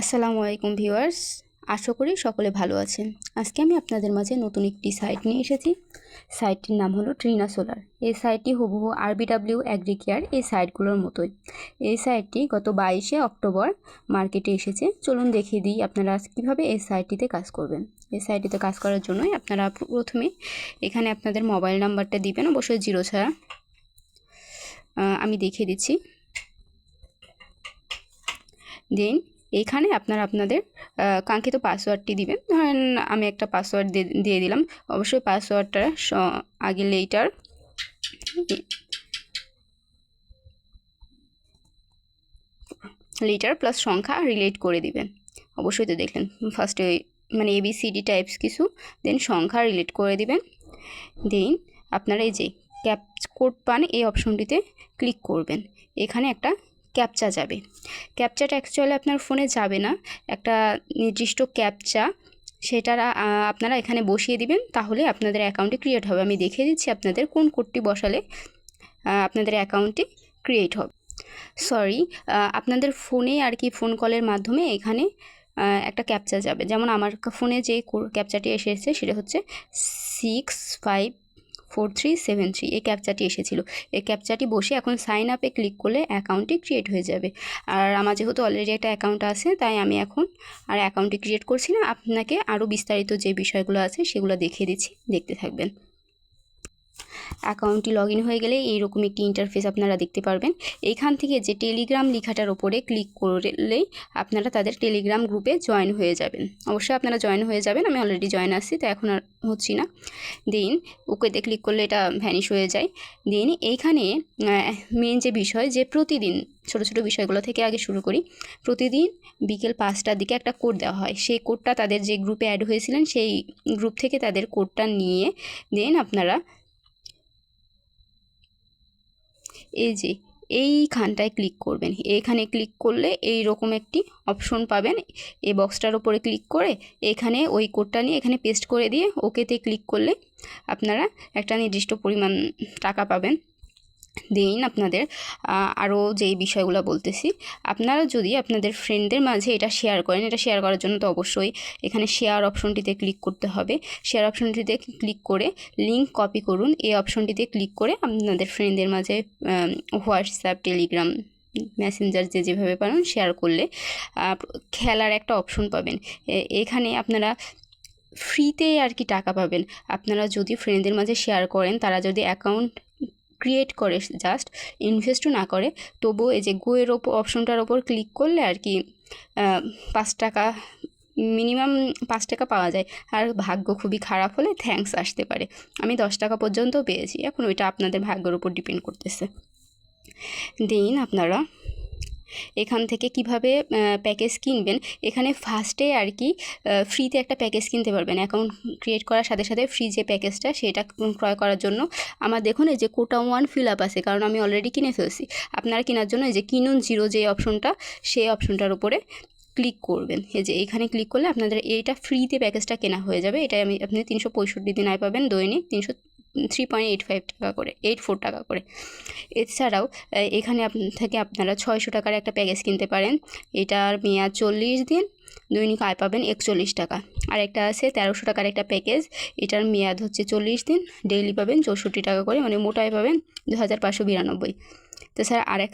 আসসালামু আলাইকুম ভিউয়ার্স। আশা করি সকলে ভালো আছেন। আজকে আমি আপনাদের মাঝে নতুন একটি সাইট নিয়ে এসেছি। সাইটটির নাম হলো ট্রিনা সোলার। এই সাইটটি হুবহু আরবিডাব্লিউ অ্যাগ্রিকেয়ার এই সাইটগুলোর মতোই। এই সাইটটি গত বাইশে অক্টোবর মার্কেটে এসেছে। চলুন দেখিয়ে দিই আপনারা কীভাবে এই সাইটটিতে কাজ করবেন। এই সাইটটিতে কাজ করার জন্যই আপনারা প্রথমে এখানে আপনাদের মোবাইল নাম্বারটা দিবেন। অবশ্যই জিরো ছাড়া। আমি দেখিয়ে দিচ্ছি। দেন এইখানে আপনারা আপনাদের কাঙ্ক্ষিত পাসওয়ার্ডটি দিবেন। ধরেন আমি একটা পাসওয়ার্ড দিয়ে দিলাম। অবশ্যই পাসওয়ার্ডটা আগে লেটার লেটার প্লাস সংখ্যা রিলেট করে দিবেন। অবশ্যই তো দেখলেন ফার্স্টে মানে এবিসিডি টাইপস কিছু দেন সংখ্যা রিলেট করে দিবেন। দেন আপনারা এই যে ক্যাপ কোড পান, এই অপশনটিতে ক্লিক করবেন। এখানে একটা ক্যাপচা যাবে। ক্যাপচাটা অ্যাকচুয়ালি আপনার ফোনে যাবে না। একটা নির্দিষ্ট ক্যাপচা সেটা আপনারা এখানে বসিয়ে দিবেন, তাহলে আপনাদের অ্যাকাউন্টে ক্রিয়েট হবে। আমি দেখিয়ে দিচ্ছি আপনাদের কোন কোডটি বসালে আপনাদের অ্যাকাউন্টটি ক্রিয়েট হবে। সরি আপনাদের ফোনে আর কি ফোন কলের মাধ্যমে এখানে একটা ক্যাপচা যাবে। যেমন আমার ফোনে যে ক্যাপচাটি এসেছে, সেটা হচ্ছে six five four three seven three এই ক্যাপচাটি এসেছিল। এই ক্যাপচাটি বসে এখন সাইন আপে ক্লিক করলে অ্যাকাউন্টটি ক্রিয়েট হয়ে যাবে। আর আমার যেহেতু অলরেডি একটা অ্যাকাউন্ট আছে, তাই আমি এখন আর অ্যাকাউন্টটি ক্রিয়েট করছি না। আপনাকে আরও বিস্তারিত যে বিষয়গুলো আছে, সেগুলো দেখিয়ে দিচ্ছি। দেখতে থাকবেন। অ্যাকাউন্টটি লগ ইন হয়ে গেলে এইরকম একটি ইন্টারফেস আপনারা দেখতে পারবেন। এইখান থেকে যে টেলিগ্রাম লেখাটার ওপরে ক্লিক করলেই আপনারা তাদের টেলিগ্রাম গ্রুপে জয়েন হয়ে যাবেন। অবশ্যই আপনারা জয়েন হয়ে যাবেন, আমি অলরেডি জয়েন আসছি, তো এখন আর হচ্ছি না। দেন ওকেতে ক্লিক করলে এটা ভ্যানিশ হয়ে যায়। দেন এইখানে মেন যে বিষয়, যে প্রতিদিন, ছোট ছোট বিষয়গুলো থেকে আগে শুরু করি। প্রতিদিন বিকেল পাঁচটার দিকে একটা কোড দেওয়া হয়। সেই কোডটা তাদের যে গ্রুপে অ্যাড হয়েছিলেন, সেই গ্রুপ থেকে তাদের কোডটা নিয়ে দেন আপনারা এই যে, এইখানটায় ক্লিক করবেন। এখানে ক্লিক করলে এই রকম একটি অপশন পাবেন। এই বক্সটার উপরে ক্লিক করে এখানে ওই কোডটা নিয়ে এখানে পেস্ট করে দিয়ে ওকেতে ক্লিক করলে আপনারা একটা নির্দিষ্ট পরিমাণ টাকা পাবেন। দিন আপনাদের আরও যেই বিষয়গুলো বলতেছি। আপনারা যদি আপনাদের ফ্রেন্ডদের মাঝে এটা শেয়ার করেন, এটা শেয়ার করার জন্য তো অবশ্যই এখানে শেয়ার অপশনটিতে ক্লিক করতে হবে। শেয়ার অপশনটিতে ক্লিক করে লিঙ্ক কপি করুন। এই অপশনটিতে ক্লিক করে আপনাদের ফ্রেন্ডদের মাঝে হোয়াটসঅ্যাপ টেলিগ্রাম মেসেঞ্জার যে যেভাবে পারেন শেয়ার করলে খেলার একটা অপশন পাবেন। এখানে আপনারা ফ্রিতে আর কি টাকা পাবেন। আপনারা যদি ফ্রেন্ডদের মাঝে শেয়ার করেন, তারা যদি অ্যাকাউন্ট ক্রিয়েট করে জাস্ট ইনভেস্টও না করে, তবুও এই যে গোয়ের ওপর অপশনটার ওপর ক্লিক করলে আর কি পাঁচ টাকা মিনিমাম পাঁচ টাকা পাওয়া যায়। আর ভাগ্য খুবই খারাপ হলে থ্যাঙ্কস আসতে পারে। আমি দশ টাকা পর্যন্ত পেয়েছি, এখন ওইটা আপনাদের ভাগ্যের উপর ডিপেন্ড করতেছে। দিন আপনারা এখান থেকে কীভাবে প্যাকেজ কিনবেন? এখানে ফার্স্টে আর কি ফ্রিতে একটা প্যাকেজ কিনতে পারবেন। অ্যাকাউন্ট ক্রিয়েট করার সাথে সাথে ফ্রি যে প্যাকেজটা সেটা ক্রয় করার জন্য। আমার দেখুন, এই যে কোটা ওয়ান ফিল আপ আছে, কারণ আমি অলরেডি কিনে ফেলছি। আপনারা কেনার জন্য এই যে কিনুন জিরো যে অপশনটা সেই অপশনটার উপরে ক্লিক করবেন। এই যে এখানে ক্লিক করলে আপনাদের এইটা ফ্রিতে প্যাকেজটা কেনা হয়ে যাবে। এটা আমি, আপনি তিনশো পঁয়ষট্টি দিন আয় পাবেন, দৈনিক তিনশো থ্রি পয়েন্ট এইট ফাইভ টাকা করে এইট ফোর টাকা করে। এছাড়াও এখানে থেকে আপনারা ছয়শো টাকার একটা প্যাকেজ কিনতে পারেন। এটার মেয়াদ চল্লিশ দিন, দৈনিক আয় পাবেন একচল্লিশ টাকা। আর একটা আছে, তেরোশো টাকার একটা প্যাকেজ এটার মেয়াদ হচ্ছে চল্লিশ দিন ডেইলি পাবেন চৌষট্টি টাকা করে মানে মোটায় পাবেন দু হাজার পাঁচশো বিরানব্বই। তাছাড়া আর এক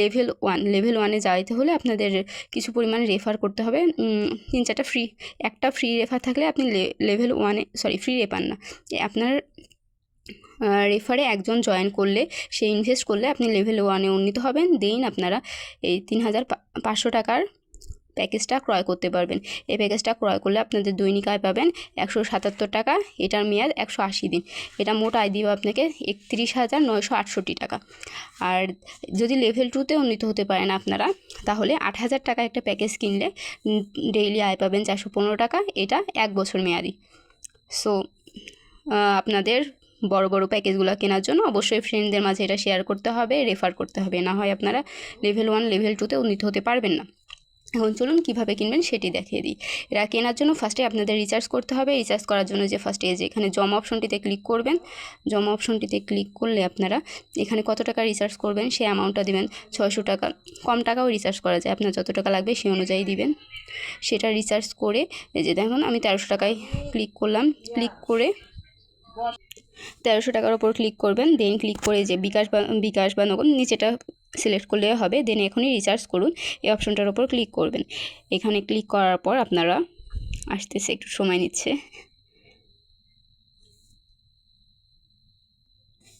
লেভেল ওয়ান লেভেল ওয়ানে যাইতে হলে আপনাদের কিছু পরিমাণ রেফার করতে হবে। তিন চারটা ফ্রি একটা ফ্রি রেফার থাকলে আপনি লেভেল ওয়ানে সরি ফ্রি রেফার না। আপনার রেফারে একজন জয়েন করলে, সে ইনভেস্ট করলে আপনি লেভেল ওয়ানে উন্নীত হবেন। দেন আপনারা এই তিন হাজার পাঁচশো টাকার প্যাকেজটা ক্রয় করতে পারবেন। এই প্যাকেজটা ক্রয় করলে আপনাদের দৈনিক আয় পাবেন একশো সাতাত্তর টাকা। এটার মেয়াদ একশো আশি দিন। এটা মোট আয় দিবে আপনাকে একত্রিশ হাজার নয়শো আটষট্টি টাকা। আর যদি লেভেল টুতে উন্নীত হতে পারেন আপনারা, তাহলে আট হাজার টাকা একটা প্যাকেজ কিনলে ডেইলি আয় পাবেন চারশো পনেরো টাকা। এটা এক বছর মেয়াদি। সো আপনাদের বড় বড় প্যাকেজগুলো কেনার জন্য অবশ্যই ফ্রেন্ডদের মাঝে এটা শেয়ার করতে হবে রেফার করতে হবে। না হয় আপনারা লেভেল ওয়ান লেভেল টুতে উন্নীত হতে পারবেন না। এখন চলুন কীভাবে কিনবেন সেটি দেখিয়ে দিই। এরা কেনার জন্য ফার্স্টে আপনাদের রিচার্জ করতে হবে। রিচার্জ করার জন্য যে ফার্স্টে যে এখানে জমা অপশনটিতে ক্লিক করবেন, জমা অপশনটিতে ক্লিক করলে আপনারা এখানে কত টাকা রিচার্জ করবেন সেই অ্যামাউন্টটা দিবেন ছয়শো টাকা। কম টাকাও রিচার্জ করা যায়, আপনার যত টাকা লাগবে সেই অনুযায়ী দিবেন। সেটা রিচার্জ করে যে দেখুন আমি তেরোশো টাকায় ক্লিক করলাম। ক্লিক করে তেরোশো টাকার ওপর ক্লিক করবেন দেন ক্লিক করে যে বিকাশ বা বিকাশ বা নগদ নিচেটা সিলেক্ট করলে হবে দেন এখনই রিচার্জ করুন, এই অপশনটার ওপর ক্লিক করবেন। এখানে ক্লিক করার পর আপনারা আসতেছে, একটু সময় নিচ্ছে।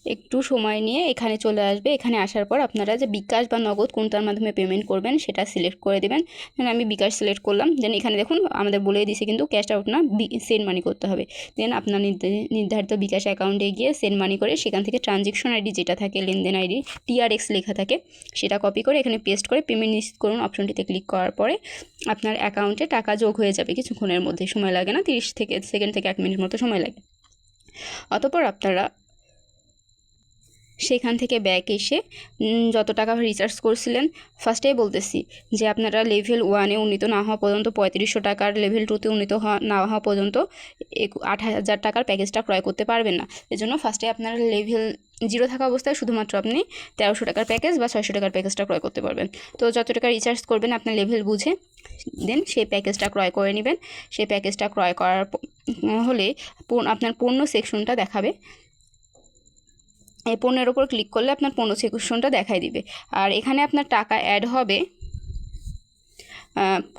একটু সময় নিয়ে এখানে চলে আসবে। এখানে আসার পর আপনারা যে বিকাশ বা নগদ কোনটার মাধ্যমে পেমেন্ট করবেন সেটা সিলেক্ট করে দেবেন। দেন আমি বিকাশ সিলেক্ট করলাম। দেন এখানে দেখুন আমাদের বলে দিয়েছে কিন্তু ক্যাশ আউট না সেন্ড মানি করতে হবে। দেন আপনার নির্ধা- নির্ধারিত বিকাশ অ্যাকাউন্টে গিয়ে সেন্ড মানি করে সেখান থেকে ট্রানজেকশন আইডি যেটা থাকে, লেনদেন আইডি টিআরএক্স লেখা থাকে, সেটা কপি করে এখানে পেস্ট করে পেমেন্ট নিশ্চিত করুন অপশনটিতে ক্লিক করার পরে আপনার অ্যাকাউন্টে টাকা যোগ হয়ে যাবে কিছুক্ষণের মধ্যে। সময় লাগে না, তিরিশ থেকে সেকেন্ড থেকে এক মিনিট মতো সময় লাগে। অতপর আপনারা সেখান থেকে ব্যাক এসে যত টাকা রিচার্জ করছিলেন ফার্স্টেই বলতেছি যে আপনারা লেভেল ওয়ানে উন্নীত না হওয়া পর্যন্ত, পঁয়ত্রিশশো টাকার লেভেল টুতে উন্নীত হওয়া, না হওয়া পর্যন্ত আট হাজার টাকার প্যাকেজটা ক্রয় করতে পারবেন না। এজন্য ফার্স্টে আপনারা লেভেল জিরো থাকা অবস্থায় শুধুমাত্র আপনি তেরোশো টাকার প্যাকেজ বা ছয়শো টাকার প্যাকেজটা ক্রয় করতে পারবেন। তো যত টাকা রিচার্জ করবেন, আপনার লেভেল বুঝে দেন সেই প্যাকেজটা ক্রয় করে নেবেন। সেই প্যাকেজটা ক্রয় করার হলে পূর্ণ- আপনার পণ্য সেকশনটা দেখাবে। এই পণ্যের ওপর ক্লিক করলে আপনার পণ্য সেকশনটা দেখাই দিবে। আর এখানে আপনার টাকা অ্যাড হবে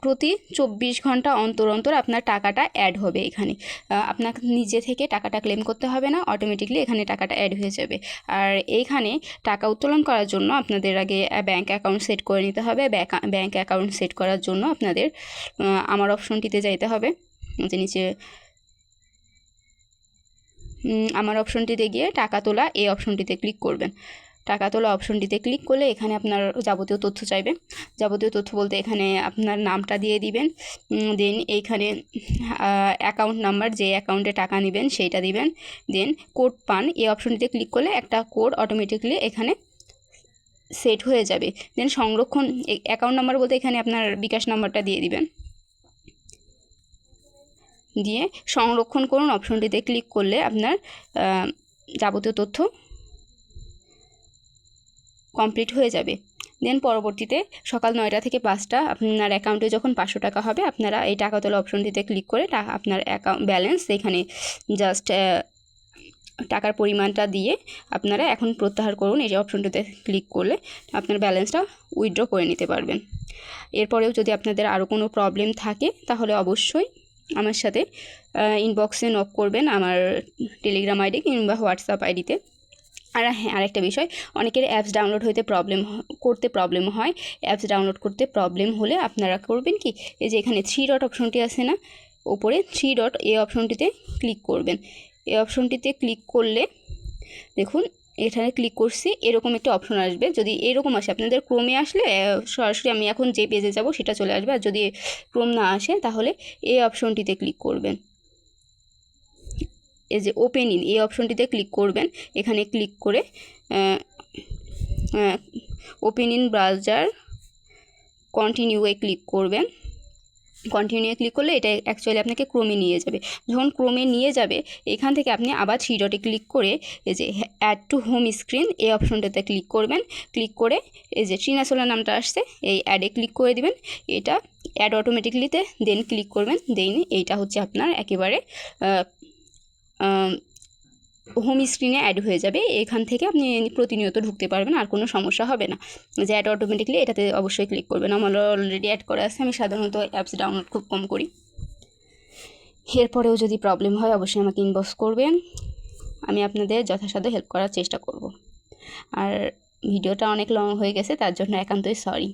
প্রতি চব্বিশ ঘণ্টা অন্তর অন্তর আপনার টাকাটা অ্যাড হবে এখানে। আহ, আপনাকে নিজে থেকে টাকাটা ক্লেম করতে হবে না অটোমেটিকলি এখানে টাকাটা অ্যাড হয়ে যাবে। আর এইখানে টাকা উত্তোলন করার জন্য আপনাদের আগে ব্যাঙ্ক অ্যাকাউন্ট সেট করে নিতে হবে। ব্যাঙ্ক অ্যাকাউন্ট সেট করার জন্য আপনাদের আমার অপশনটিতে যাইতে হবে। যে নিচে আমার অপশনটিতে গিয়ে টাকা তোলা এই অপশনটিতে ক্লিক করবেন। টাকা তোলা অপশনটিতে ক্লিক করলে এখানে আপনার যাবতীয় তথ্য চাইবে। যাবতীয় তথ্য বলতে এখানে আপনার নামটা দিয়ে দিবেন। দেন এইখানে অ্যাকাউন্ট নাম্বার যে অ্যাকাউন্টে টাকা নেবেন সেইটা দিবেন। দেন কোড পান, এই অপশনটিতে ক্লিক করলে একটা কোড অটোমেটিকলি এখানে সেট হয়ে যাবে। দেন সংরক্ষণ অ্যাকাউন্ট নাম্বার বলতে এখানে আপনার বিকাশ নাম্বারটা দিয়ে দিবেন। দিয়ে সংরক্ষণ করুন। অপশনটিতে ক্লিক করলে আপনার যাবতীয় তথ্য কমপ্লিট হয়ে যাবে। দেন পরবর্তীতে সকাল নয়টা থেকে পাঁচটা আপনার অ্যাকাউন্টে যখন পাঁচশো টাকা হবে, আপনারা এই টাকা তোলা অপশনটিতে ক্লিক করে আপনার অ্যাকাউন্ট ব্যালেন্স এখানে জাস্ট টাকার পরিমাণটা দিয়ে আপনারা এখন প্রত্যাহার করুন। এই যে অপশনটিতে ক্লিক করলে আপনার ব্যালেন্সটা উইথড্র করে নিতে পারবেন। এরপরেও যদি আপনাদের আরও কোনো প্রবলেম থাকে, তাহলে অবশ্যই আমার সাথে ইনবক্সে নক করবেন আমার টেলিগ্রাম আইডি কিংবা হোয়াটসঅ্যাপ আইডিতে আর হ্যাঁ আরেকটা বিষয়, অনেকের অ্যাপস ডাউনলোড হতে প্রবলেম করতে প্রবলেম হয়। অ্যাপস ডাউনলোড করতে প্রবলেম হলে আপনারা করবেন কি, এই যে এখানে থ্রি ডট অপশনটি আছে না, ওপরে থ্রি ডট এই অপশনটিতে ক্লিক করবেন। এই অপশনটিতে ক্লিক করলে দেখুন এখানে ক্লিক করছি, এরকম একটা অপশন আসবে। যদি এরকম আসে, আপনাদের ক্রোমে আসলে সরাসরি আমি এখন যে পেজে যাব সেটা চলে আসবে। আর যদি ক্রোম না আসে, তাহলে এই অপশনটিতে ক্লিক করবেন। এই যে ওপেন ইন এই অপশনটিতে ক্লিক করবেন। এখানে ক্লিক করে ওপেন ইন ব্রাউজার কন্টিনিউয়ে ক্লিক করবেন। কন্টিনিউয়ে ক্লিক করলে এটা অ্যাকচুয়ালি আপনাকে ক্রমে নিয়ে যাবে। যখন ক্রমে নিয়ে যাবে, এখান থেকে আপনি আবার থ্রি ডটে ক্লিক করে এই যে অ্যাড টু হোম স্ক্রিন এই অপশনটাতে ক্লিক করবেন। ক্লিক করে এই যে ট্রিনাসোলা নামটা আসছে, এই অ্যাডে ক্লিক করে দিবেন। এটা অ্যাড অটোমেটিকলিতে দেন ক্লিক করবেন। দেন এইটা হচ্ছে আপনার একেবারে হোম স্ক্রিনে অ্যাড হয়ে যাবে। এখান থেকে আপনি প্রতিনিয়ত ঢুকতে পারবেন, আর কোনো সমস্যা হবে না। যে অ্যাড অটোমেটিকলি এটাতে অবশ্যই ক্লিক করবেন। আমার অলরেডি অ্যাড করা আছে, আমি সাধারণত অ্যাপস ডাউনলোড খুব কম করি। এরপরেও যদি প্রবলেম হয়, অবশ্যই আমাকে ইনবক্স করবেন। আমি আপনাদের যথাসাধ্য হেল্প করার চেষ্টা করব। আর ভিডিওটা অনেক লং হয়ে গেছে, তার জন্য একান্তই সরি